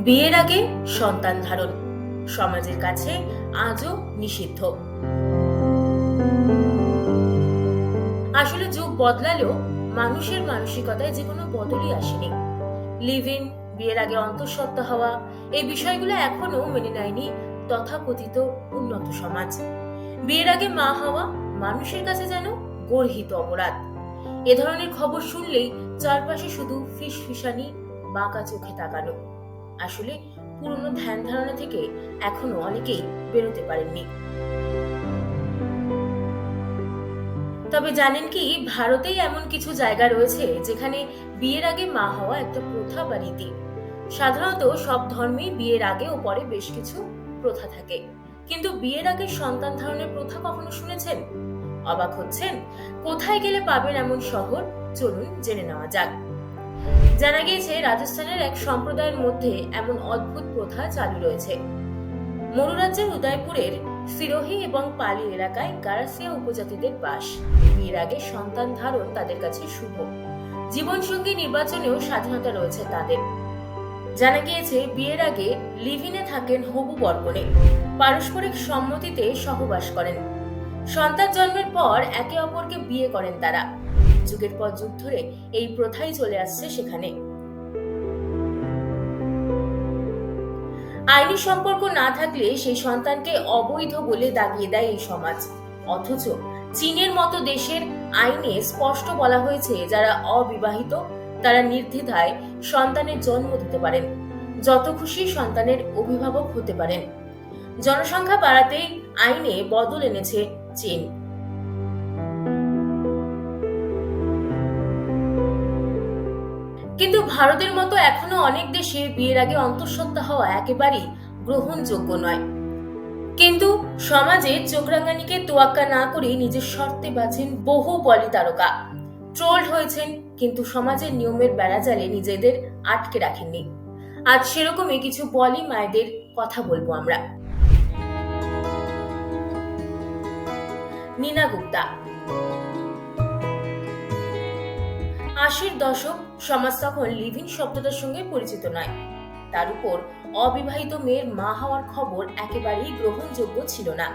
বিয়ের আগে সন্তান ধারণ। সমাজের কাছে আজও নিষিদ্ধ। আসলে যুগ বদলালেও মানুষের মানসিকতায় যে কোনো বদলই আসেনি। লিভ ইন বিয়ের আগে অন্তঃসত্ত্বা হওয়া, এই বিষয়গুলো এখনও মেনে নেয়নি তথাকথিত উন্নত সমাজ। বিয়ের আগে মা হওয়া মানুষের কাছে যেন গর্হিত অপরাধ। এ ধরনের খবর শুনলেই চারপাশে শুধু ফিস ফিসানি বাঁকা চোখে তাকানো। আসলে পুরনো ধ্যান ধারণা থেকে এখনও অনেকেই বেরোতে পারেননি। তবে জানেন কি, ভারতেই এমন কিছু জায়গা রয়েছে যেখানে বিয়ের আগে মা হওয়া একটা প্রথা বা রীতি। সাধারণত সব ধর্মেই বিয়ের আগে ও পরে বেশ কিছু প্রথা থাকে। কিন্তু বিয়ের আগে সন্তান ধারণের প্রথা কখনো শুনেছেন? অবাক হচ্ছেন? কোথায় গেলে পাবেন এমন শহর? চলুন জেনে নেওয়া যাক। জানা গিয়েছে, রাজস্থানের এক সম্প্রদায়ের মধ্যে এমন অদ্ভুত প্রথা চালু রয়েছে। মরুরাজ্যের উদয়পুরের সিরোহি এবং পালি এলাকায় গারাসিয়া উপজাতিদের বাস। বিয়ের আগে সন্তান ধারণ তাদের কাছে শুভ। জীবনসঙ্গী নির্বাচনেও স্বাধীনতা রয়েছে তাদের। জানা গিয়েছে, বিয়ের আগে লিভিনে থাকেন হবু বর্গনে পারস্পরিক সম্মতিতে সহবাস করেন। সন্তান জন্মের পর একে অপরকে বিয়ে করেন তারা। যুগের পর যুগ ধরে এই প্রথাই চলে আসছে সেখানে। আইনি সম্পর্ক না থাকলে সেই সন্তানকে অবৈধ বলে দাগিয়ে দেয় এই সমাজ। অথচ চীনের মতো দেশের আইনে স্পষ্ট বলা হয়েছে যারা অবিবাহিত, তারা নির্দ্বিধায় সন্তানের জন্ম দিতে পারেন, যত খুশি সন্তানের অভিভাবক হতে পারেন। জনসংখ্যা বাড়াতেই আইনে বদল এনেছে চীন। কিন্তু ভারতের মতো এখনও অনেক দেশে বিয়ের আগে অন্তঃসত্ত্বা হওয়া একেবারেই গ্রহণযোগ্য নয়। কিন্তু সমাজে চোখরাঙ্গানিকে তোয়াক্কা না করে নিজের শর্তে বাঁচেন বহু বলি তারকা ট্রোলড হয়েছেন, কিন্তু সমাজের নিয়মের বেড়াজালে নিজেদের আটকে রাখেননি। আজ সেরকমই কিছু বলি মায়েদের কথা বলব আমরা। নীনা গুপ্তা আশির দশক সমাজ তখন লিভিং শব্দটার সঙ্গে পরিচিত নয়। তার উপর অবিবাহিত মেয়ের মা হওয়ার খবর একেবারেই গ্রহণযোগ্য ছিল না।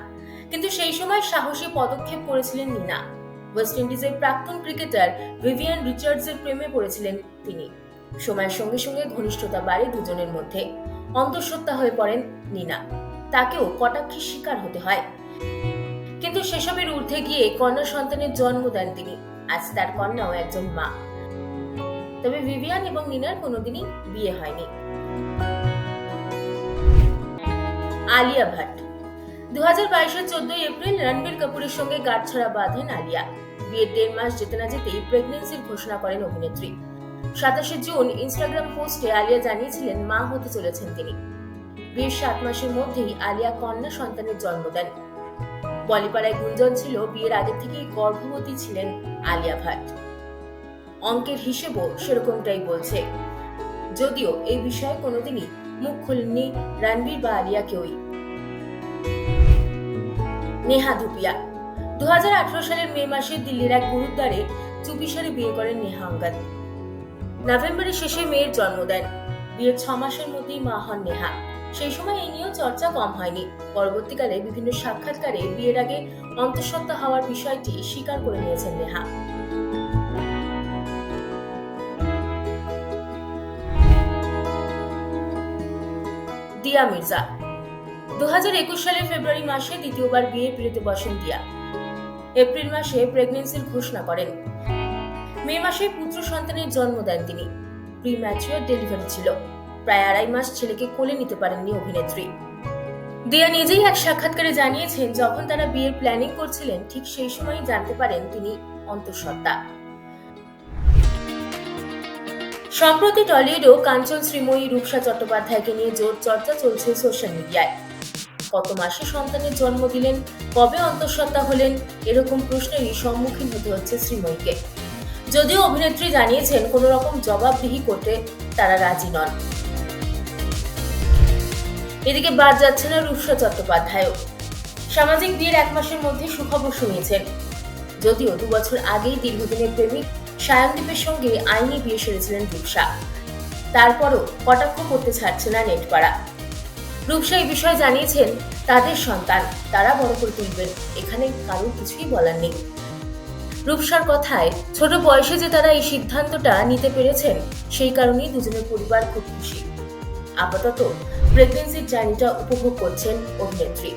কিন্তু সেই সময় সাহসী পদক্ষেপ করেছিলেন নিনা। ওয়েস্ট ইন্ডিজের প্রাক্তন ক্রিকেটার ভিভিয়ান রিচার্ডসের প্রেমে পড়েছিলেন তিনি। সময়ের সঙ্গে সঙ্গে ঘনিষ্ঠতা বাড়ে দুজনের মধ্যে। অন্তঃসত্ত্বা হয়ে পড়েন নিনা। তাকেও কটাক্ষের শিকার হতে হয়। কিন্তু সেসবের ঊর্ধ্বে গিয়ে কন্যা সন্তানের জন্ম দেন তিনি। আজ তার কন্যাও একজন মা। তবে ভিভিয়ান এবং নিনার কোনোদিনই বিয়ে হয়নি। আলিয়া ভাট। দু হাজার বাইশের চোদ্দই এপ্রিল রণবীর কাপুরের সঙ্গে গাঁটছড়া বাঁধেন আলিয়া। বিয়ের দেড় মাস যেতে না যেতেই প্রেগনেন্সির ঘোষণা করেন অভিনেত্রী। সাতাশে জুন ইনস্টাগ্রাম পোস্টে আলিয়া জানিয়েছিলেন, মা হতে চলেছেন তিনি। বিয়ের সাত মাসের মধ্যেই আলিয়া কন্যা সন্তানের জন্ম দেন। বলিপাড়ায় গুঞ্জন ছিল, বিয়ের আগে থেকেই গর্ভবতী ছিলেন আলিয়া ভাট। অঙ্কের হিসেবও সেরকমটাই বলছে। যদিও এই বিষয়ে কোনোদিনই মুখ খুলেননি রণবীর বা আলিয়া কেউই। নেহা ধুপিয়া। দু সালের মে মাসে দিল্লির এক গুরুদ্বারে চুপিসারে বিয়ে করেন নেহা অঙ্গাদ। নভেম্বরের শেষে মেয়ের জন্ম দেন। বিয়ের ছ মাসের মধ্যেই মা হন নেহা। সেই সময় এই নিয়েও চর্চা কম হয়নি। পরবর্তীকালে বিভিন্ন সাক্ষাৎকারে বিয়ের আগে অন্তঃসত্ত্বা হওয়ার বিষয়টি স্বীকার করে নিয়েছেন নেহা। দিয়া মির্জা। দু হাজার একুশ সালের ফেব্রুয়ারি মাসে দ্বিতীয়বার বিয়ে পিড়িতে বসেন দিয়া। এপ্রিল মাসে প্রেগনেন্সির ঘোষণা করেন। মে মাসে পুত্র সন্তানের জন্ম দেন তিনি। প্রি ম্যাচুয়ার ডেলিভারি ছিল। প্রায় আড়াই মাস ছেলেকে কোলে নিতে পারেননি অভিনেত্রী। দিয়া নিজেই এক সাক্ষাৎকারে জানিয়েছেন, যখন তারা বিয়ের প্ল্যানিং করছিলেন, ঠিক সেই সময়ই জানতে পারেন তিনি অন্তঃসত্ত্বা। সম্প্রতি টলিউডেও কাঞ্চন, শ্রীময়ী, রূপসা চট্টোপাধ্যায়কে নিয়ে জোর চর্চা চলছে সোশ্যাল মিডিয়ায়। কত মাসে সন্তানের জন্ম দিলেন, কবে অন্তঃসত্ত্বা হলেন, এরকম প্রশ্নেরই সম্মুখীন হতে হচ্ছে শ্রীময়ীকে। যদিও অভিনেত্রী জানিয়েছেন কোনো রকম জবাবদিহি করতে তারা রাজি নন। এদিকে বাদ যাচ্ছে না রূপসা চট্টোপাধ্যায়ও। সামাজিক বিয়ের এক মাসের মধ্যে সুখবর শুনিয়েছেন। যদিও দু বছর আগেই দীর্ঘদিনের প্রেমিক সায়নদীপের সঙ্গে আইনি বিয়ে সেরেছিলেন রূপসা। তারপরও কটাক্ষ করতে ছাড়ছে না নেটপাড়া। রূপসা এই বিষয়ে জানিয়েছেন, তাদের সন্তান, তারা বড় করে তুলবেন, এখানে কারোর কিছুই বলার নেই। রূপসার কথায়, ছোট বয়সে যে তারা এই সিদ্ধান্তটা নিতে পেরেছেন, সেই কারণেই দুজনের পরিবার খুব খুশি। আপাতত প্রেগনেন্সির জার্নিটা উপভোগ করছেন অভিনেত্রী।